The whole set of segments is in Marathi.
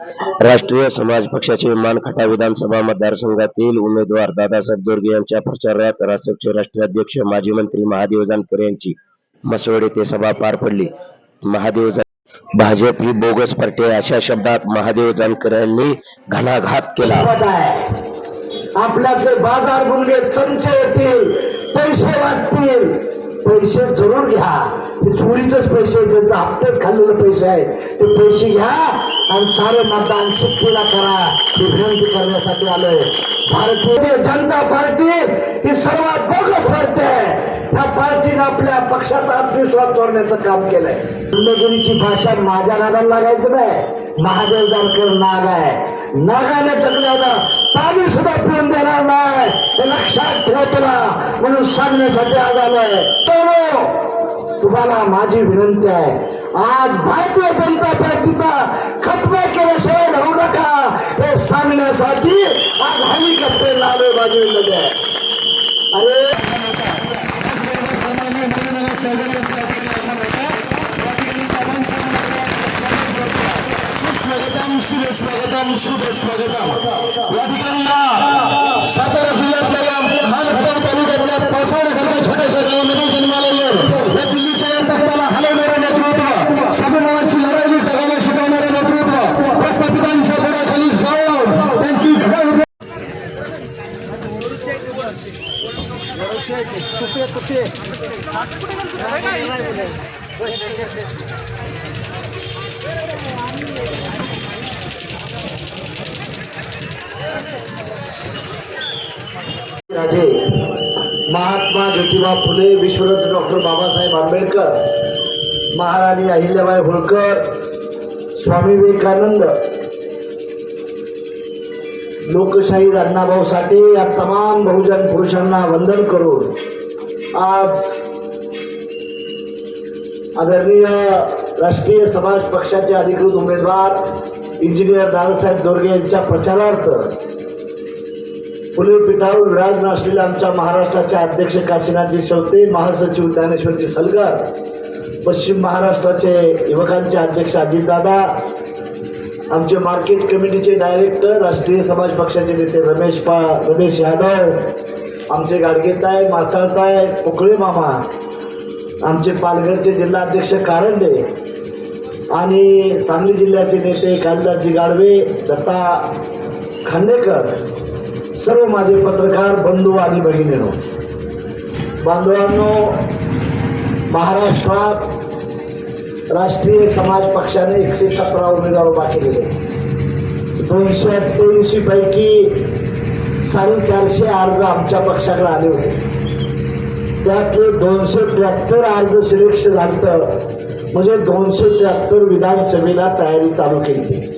राष्ट्रीय समाज पक्षाचे मानखटा विधानसभा मतदारसंघातील उमेदवार दादासाहेब दोर्गे यांच्या प्रचारात रासपचे राष्ट्रीय अध्यक्ष माजी मंत्री महादेव जानकर यांची मसवड येथे सभा पार पडली. महादेव भाजप ही बोगस पार्टी आहे. अशा शब्दात महादेव जानकर यांनी घणाघात केला. शपथ बाजार गुंडे चमचे येतील पैसे वाटतील पैसे जरूर घ्या. ते चोरीचेच पैसे ज्यांचं हप्तेच खाल्लेले पैसे आहेत. ते पैसे घ्या आणि सारे मतदान शिक्षेला करा. ही विनंती करण्यासाठी आलोय. भारतीय जनता पार्टी ही सर्वात बोगस पार्टी आहे. त्या पार्टीने आपल्या पक्षाचा आत्मविश्वास तोडण्याचं काम केलंय. गुंडगिरीची भाषा माझ्या नादाला लागायचं नाही. महादेव जानकर नाग आहे. नागाने टकल्यानं पाणी सुद्धा पिऊन देणार नाही. हे लक्षात ठेव तुला. म्हणून सांगण्यासाठी आज आलोय. तो तुम्हाला माझी विनंती आहे. आज भारतीय जनता पार्टीचा खतमा केल्याशिवाय राहू नका. हे सांगण्यासाठी आज हेलिकॉप्टर आलोय बाजूला अरे! स्वागतम शुभ स्वागतम शुभ स्वागतम या ठिकाणी या सातारा जिल्ह्यातल्या या राजे महात्मा ज्योतिबा फुले विश्वरत्न डॉक्टर बाबासाहेब आंबेडकर महाराणी अहिल्याबाई होळकर स्वामी विवेकानंद लोकशाही अण्णाभाऊ साठे या तमाम बहुजन पुरुषांना वंदन करून आज आदरणीय राष्ट्रीय समाज पक्षाचे अधिकृत उमेदवार इंजिनियर दादासाहेब दोरगे यांच्या प्रचारार्थ फुले पिठावर विराजमान असलेल्या आमच्या महाराष्ट्राचे अध्यक्ष काशीनाथजी शेवते महासचिव ज्ञानेश्वरजी सलगर पश्चिम महाराष्ट्राचे युवकांचे अध्यक्ष अजितदादा आमचे मार्केट कमिटीचे डायरेक्टर राष्ट्रीय समाज पक्षाचे नेते रमेश पा रमेश यादव आमचे गाडगेताय मासाळताय पोकळे मामा आमचे पालघरचे जिल्हाध्यक्ष कारंडे आणि सांगली जिल्ह्याचे नेते कालिदासजी गाडवे दत्ता खांडेकर. सर्व माझे पत्रकार बंधू आणि बहिणीनो बांधवांनो महाराष्ट्रात राष्ट्रीय समाज पक्षाने एकशे सतरा उमेदवार उभा केलेले दोनशे अठ्ठ्याऐंशी पैकी साडेचारशे अर्ज आमच्या पक्षाकडे आले होते. त्यातले दोनशे त्र्याहत्तर अर्ज सिलेक्शन झालं म्हणजे दोनशे त्र्याहत्तर विधानसभेला तयारी चालू केली.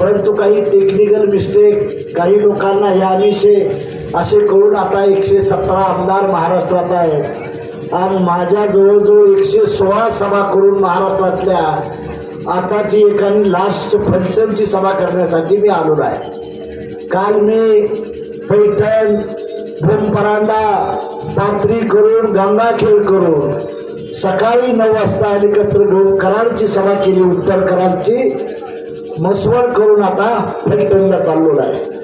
परंतु काही टेक्निकल मिस्टेक काही लोकांना ह्या विषय असे कळून आता एकशे सतरा आमदार महाराष्ट्रात आहेत. आणि माझ्या जवळजवळ एकशे सोळा सभा करून महाराष्ट्रातल्या आताची एकाने लास्ट फलटणची सभा करण्यासाठी मी आलो आहे. काल मी पैठण भूमपरांडा पात्री करून गंगाखेळ करून सकाळी नऊ वाजता हेलिकॉप्टर घेऊन कराडची सभा केली उत्तर कराडची मसवड करून आता फलटणला चाललो आहे.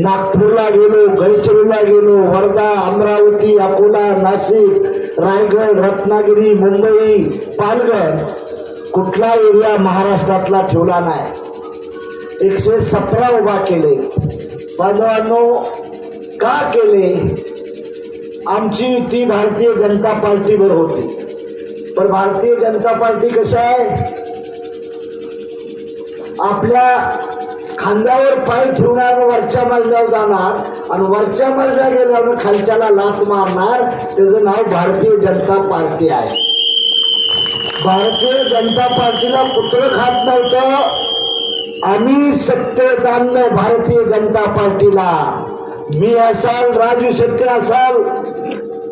नागपूरला गेलो गडचिरोलीला गेलो वर्धा अमरावती अकोला नाशिक रायगड रत्नागिरी मुंबई पालघर कुठला एरिया महाराष्ट्रातला ठेवला नाही. एकशे सतरा उभा केले. बांधवांनो का केले? आमची युती भारतीय जनता पार्टीवर होती. पण भारतीय जनता पार्टी कशा आहे? आपल्या खांद्यावर पाय ठेवणार वरच्या मजल्यावर जाणार आणि वरच्या मजल्या गेल्यावर खालच्याला लात मारणार. त्याचं नाव भारतीय जनता पार्टी आहे. भारतीय जनता पार्टीला पुत्र खात नव्हतं. आम्ही सत्तेत आणलं भारतीय जनता पार्टीला. मी असाल राजू शेट्टी असाल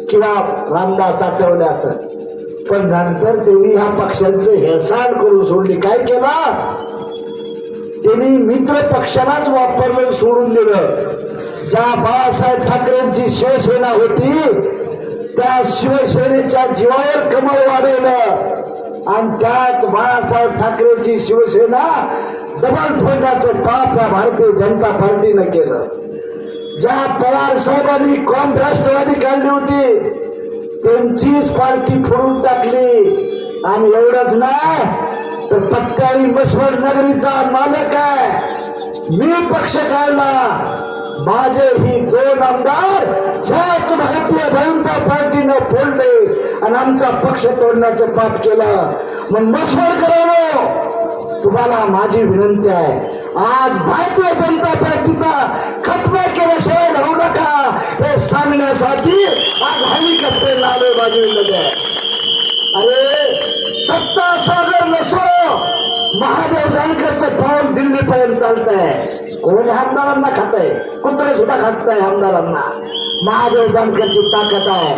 किंवा रामदास आठवले असेल. पण नंतर त्यांनी ह्या पक्षांचं हेसाल करून सोडली. काय केला? त्यांनी मित्र पक्षालाच वापरलं सोडून दिलं. ज्या बाळासाहेब ठाकरेंची शिवसेना होती त्या शिवसेनेच्या जीवावर कमळ वाढवलं. आणि त्याच बाळासाहेब ठाकरेची शिवसेना डबल फेकाचं पाप या भारतीय जनता पार्टीनं केलं. ज्या पवार साहेबांनी कॉम राष्ट्रवादी काढली होती त्यांचीच पार्टी फोडून टाकली. आणि एवढंच नाही तर पत्काळी मसवड नगरीचा मालक आहे. मी पक्ष काढला. माझे ही दोन आमदार ह्याच भारतीय जनता पार्टीनं फोडले आणि आमचा पक्ष तोडण्याचं पाप केलं. मग मस्वर करावं. तुम्हाला माझी विनंती आहे. आज भारतीय जनता पार्टीचा खतमा केल्याशिवाय राहू नका. हे सांगण्यासाठी आज हवी आलोय माझी बाजूला. अरे सत्ता सागर नसो महादेव जानकरचं पाऊल दिल्लीपर्यंत चालत आहे कोणी आमदारांना खात आहे कुत्रे सुद्धा खात आहे आमदारांना महादेव जानकरची ताकद आहे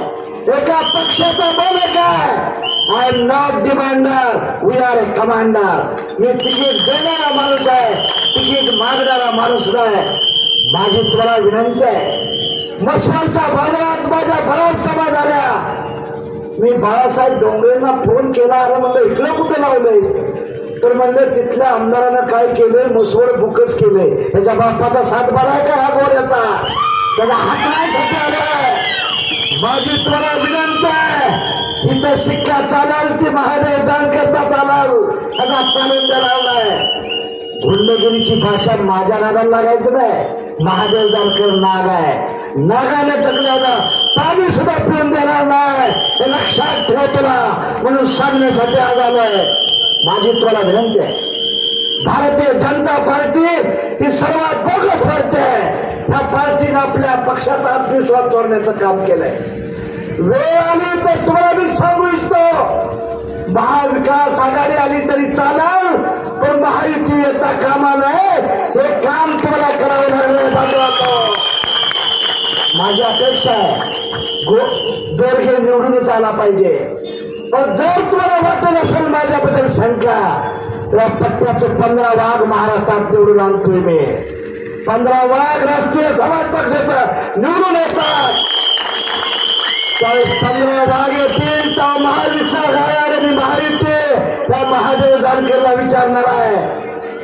एका पक्षाचा मालक आहे I am not demander we are a commander me ticket देणारा माणूस आहे तिकीट मागणारा माणूस नाही माझी तुम्हाला विनंती आहे मसवालच्या बाजारात माझ्या बऱ्याच सभा झाल्या मी बाळासाहेब डोंगरेंना फोन केला अरे म्हणलं इकडं कुठे लावलंयस? तर म्हणलं तिथल्या आमदारानं काय केलंय? मुसवड बुकच केलंय. त्याच्या बापाचा सातबारा आहे का हा गोऱ्याचा? त्याला हात माझी तुम्हाला विनंती आहे इथं शिक्का चालाल ती महादेव जानकरता चालाल. त्याला चालून देणार लावलाय. गुंडगिरीची भाषा माझ्या नादाला लागायचं नाही. महादेव जानकर नाग आहे. नागाने टकल्यानं पाणी सुद्धा पिऊन देणार नाही. हे लक्षात ठेव तुला. म्हणून सांगण्यासाठी आज आलोय. माझी तुम्हाला विनंती आहे. भारतीय जनता पार्टी ही सर्वात बोगस पार्टी आहे. त्या पार्टीनं आपल्या पक्षाचा आत्मविश्वास तोडण्याचं काम केलंय. वेळ आली तर तुम्हाला मी सांगू इच्छितो. महाविकास आघाडी आली तरी चालेल पण महायुती येता कामा नये. हे काम तुम्हाला करावं लागलं बांधवांनो माझी अपेक्षा आहे गो दोरगे निवडूनच आला पाहिजे. पण जर तुम्हाला वाटत असेल माझ्याबद्दल शंका तेव्हा पत्त्याचे पंधरा वाघ महाराष्ट्रात निवडून आणतोय मी. पंधरा वाघ राष्ट्रीय समाज पक्षाचा निवडून येतात. त्यावेळेस पंधरा वाघ येतील तेव्हा महाविचार आणि मी महायुती त्या महादेव जानकरला विचारणार आहे.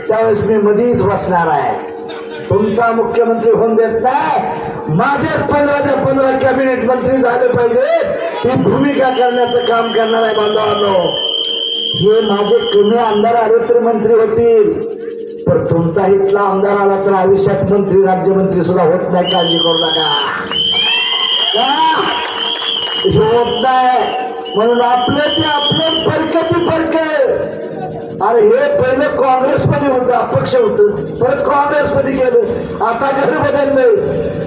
त्यावेळेस मी मधीच बसणार आहे. तुमचा मुख्यमंत्री होऊन देत नाही. माझे पंधराच्या पंधरा कॅबिनेट मंत्री झाले पाहिजे ही भूमिका करण्याचं काम करणार आहे बांधवांनो. हे माझे कमी आमदार आले तर मंत्री होतील. पण तुमचा इथला आमदार आला तर आयुष्यात मंत्री राज्यमंत्री सुद्धा होत नाही. काळजी करू नका. का? होत नाही म्हणून आपले ते आपले फरकती फरके अरे हे पहिले काँग्रेसमध्ये होतं अपक्ष होतं. परत काँग्रेसमध्ये गेलं. आता घर बदललंय.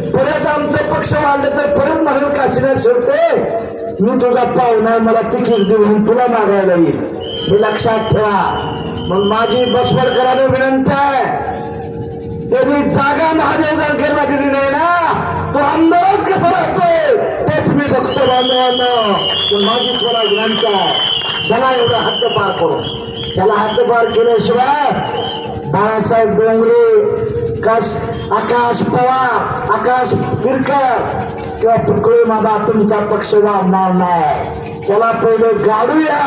परत आमचं पक्ष वाढलं तर परत म्हणून काशीला शेवटे मी तुझा पाहुणार मला तिकीट देऊन तुला मागायला येईल. हे लक्षात ठेवा. मग माझी बसवडकरांना विनंती आहे. त्यांनी जागा महादेव जानकरला दिली नाही ना तो आमदारच कसा लागतोय तेच मी बघतो बांधवांना. माझी तुला विनंती आहे त्याला एवढं हद्दपार करू त्याला हद्दपार केल्याशिवाय बाळासाहेब डोंगरे कस आकाश पवार आकाश फिरकर किंवा पुकळे माझा तुमचा पक्ष वाढणार नाही. त्याला पहिले गाडूया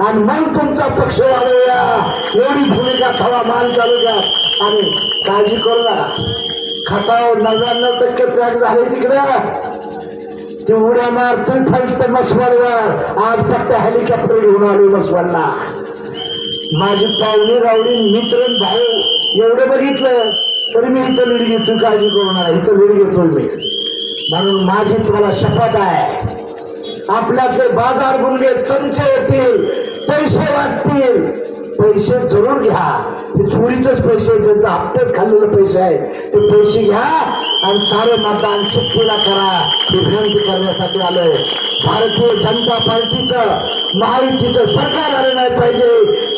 आणि मग तुमचा पक्ष वाढवूया. एवढी भूमिका थवा मान तालुक्यात आणि काळजी करू नका. खतावर नव्याण्णव टक्के पॅक झाले तिकडं. ते उड्या मारतोय फक्त मसवडवर. आज फक्त हेलिकॉप्टर घेऊन आलो मसवडला. माझी पाहुणी रावडी मित्र भाऊ एवढं बघितलं तरी मी इथं लीड घेतो काळजी करू नका. इथं लीड घेतोय मी. म्हणून माझी तुम्हाला शपथ आहे. आपल्यातले बाजार गुंडे चमचे येतील पैसे वाटतील पैसे जरूर घ्या. ते चोरीचेच पैसे ज्यांचा हप्तेच खाल्लेले पैसे आहेत. ते पैसे घ्या आणि सारे मतदान शक्तीला करा. ही विनंती करण्यासाठी आलोय. भारतीय जनता पार्टीचं महायुतीचं सरकार आलं नाही पाहिजे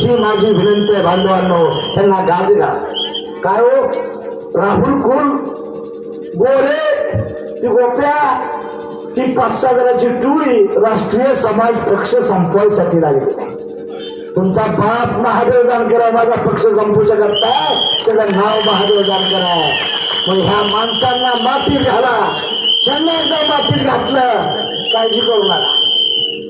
ही माझी विनंती आहे बांधवांनो. त्यांना गाडी द्या काय हो? राहुल कुल? गोरे? ती गोप्या ती पाच हजाराची जणांची राष्ट्रीय समाज पक्ष संपवायसाठी लागली. तुमचा बाप महादेव जानकर आहे माझा पक्ष संपू शकत नाही. त्याचं नाव महादेव जानकर आहे. मग ह्या माणसांना मातीत घाला. त्यांना एकदा मातीत घातलं काळजी करू नका.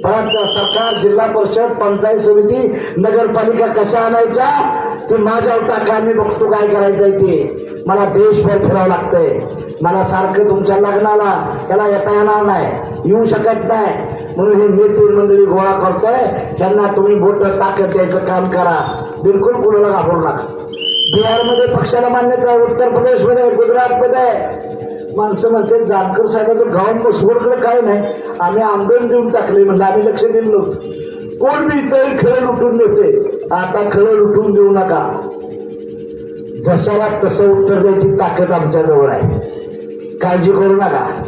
परत सरकार जिल्हा परिषद पंचायत समिती नगरपालिका कशा आणायच्या? ते माझ्या टाका मी बघतो काय करायचंय ते. मला देशभर फिरावं लागतंय. मला सारखं तुमच्या लग्नाला त्याला येता येणार नाही येऊ शकत नाही. म्हणून हे नेते मंडळी गोळा करतोय. त्यांना तुम्ही बोट ताकद द्यायचं काम करा. बिलकुल कुणाला घाबरू नका. बिहारमध्ये पक्षाला मान्यता आहे उत्तर प्रदेशमध्ये आहे, गुजरातमध्ये आहे. माणसं म्हणते जानकर साहेबाचं गाव मसवडकडे काय नाही. आम्ही आंदोलन देऊन टाकले म्हणलं आम्ही लक्ष दिलं नव्हतं. कोण बी इतर खेळ लुटून देते आता खेळ लुटून देऊ नका. जशाला तसं उत्तर द्यायची ताकद आमच्याजवळ आहे. काळजी करू नका.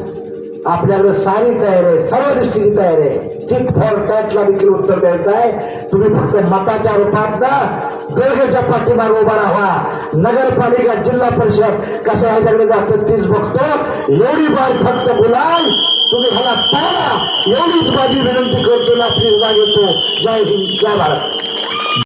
आपल्याकडे सारी तयारी आहे सर्व दृष्टीची तयारी आहे. टिक फॉर टॅटला देखील उत्तर द्यायचं आहे. तुम्ही फक्त मताच्या रूपात ना दोघेच्या पाठीमागे उभा राहा. नगरपालिका जिल्हा परिषद कशा ह्याच्याकडे जातं तीच बघतो. एवढी बार फक्त बोलाल तुम्ही ह्याला पाडा. एवढीच माझी विनंती करतो ना आपली जाग येतो जय हिंद जय भारत.